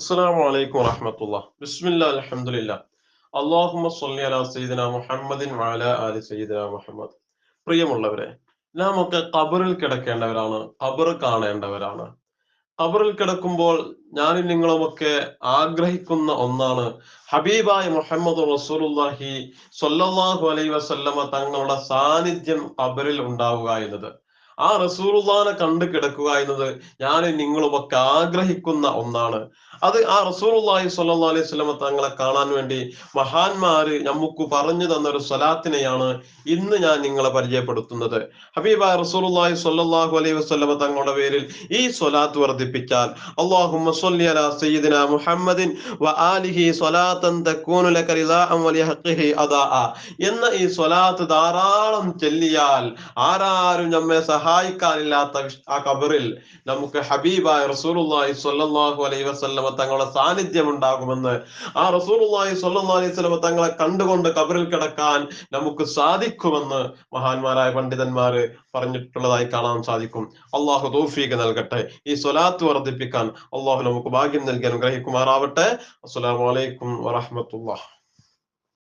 അസ്സലാമു അലൈക്കും വറഹ്മത്തുള്ള ബിസ്മില്ലാ അൽഹംദുലില്ലാ അല്ലാഹുമ്മ സ്വല്ലി അലാ സയ്യിദിന മുഹമ്മദിൻ വഅല ആലി സയ്യിദിന മുഹമ്മദ്. പ്രിയമുള്ളവരെ നാം ഒക്കെ ഖബറിൽ കിടക്കേണ്ടവരാണ് കബർ കാണേണ്ടവരാണ്. കബറിൽ കിടക്കുമ്പോൾ ഞാനും നിങ്ങളുമൊക്കെ ആഗ്രഹിക്കുന്ന ഒന്നാണ് ഹബീബായ മുഹമ്മദ് റസൂലുള്ളാഹി സ്വല്ലല്ലാഹു അലൈഹി വസല്ലമ തങ്ങളുടെ സാന്നിധ്യം കബറിൽ ഉണ്ടാവുക എന്നത്. ആ റസൂലുള്ളാനെ കണ്ടു കിടക്കുക എന്നത് ഞാൻ നിങ്ങളുമൊക്കെ ആഗ്രഹിക്കുന്ന ഒന്നാണ്. അത് ആ റസൂലുള്ളാഹി സ്വല്ലാ അലൈഹി വസല്ലമ തങ്ങളെ കാണാൻ വേണ്ടി മഹാന്മാര് നമുക്ക് പറഞ്ഞു തന്ന ഒരു സ്വലാത്തിനെയാണ് ഇന്ന് ഞാൻ നിങ്ങളെ പരിചയപ്പെടുത്തുന്നത്. ഹബീബ റസൂലുള്ളാഹി സ്വല്ലല്ലാഹു അലൈഹി വസ്ലമ തങ്ങളുടെ പേരിൽ ഈ സ്വലാത്ത് വർദ്ധിപ്പിച്ചാൽ സ്വല്ലി അലാ മുഹമ്മദിൻ വ ആലിഹി സ്വലാത്തൻ വലിഹഖിഹി അദാഅ എന്ന ഈ സ്വലാത്ത് ധാരാളം ചെല്ലിയാൽ ആരാരും നമ്മെ സഹായിക്കാനില്ലാത്ത ആ കബറിൽ നമുക്ക് ഹബീബായ റസൂലുള്ളാഹി സ്വല്ലല്ലാഹു അലൈഹി വസല്ലമ തങ്ങളുടെ സാന്നിധ്യം ഉണ്ടാകുമെന്ന് ആ റസൂലുള്ളാഹി സ്വല്ലല്ലാഹു അലൈഹി വസല്ലമ തങ്ങളെ കണ്ടുകൊണ്ട് കബറിൽ കിടക്കാൻ നമുക്ക് സാധിക്കുമെന്ന് മഹാന്മാരായ പണ്ഡിതന്മാർ പറഞ്ഞിട്ടുള്ളതായി കാണാൻ സാധിക്കും. അള്ളാഹു തൗഫീഖ് നൽകട്ടെ. ഈ സ്വലാത്ത് വർദ്ധിപ്പിക്കാൻ അള്ളാഹു നമുക്ക് ഭാഗ്യം നൽകി അനുഗ്രഹിക്കുമാറാവട്ടെ. അസ്സലാമു അലൈക്കും വറഹ്മത്തുള്ളാഹി.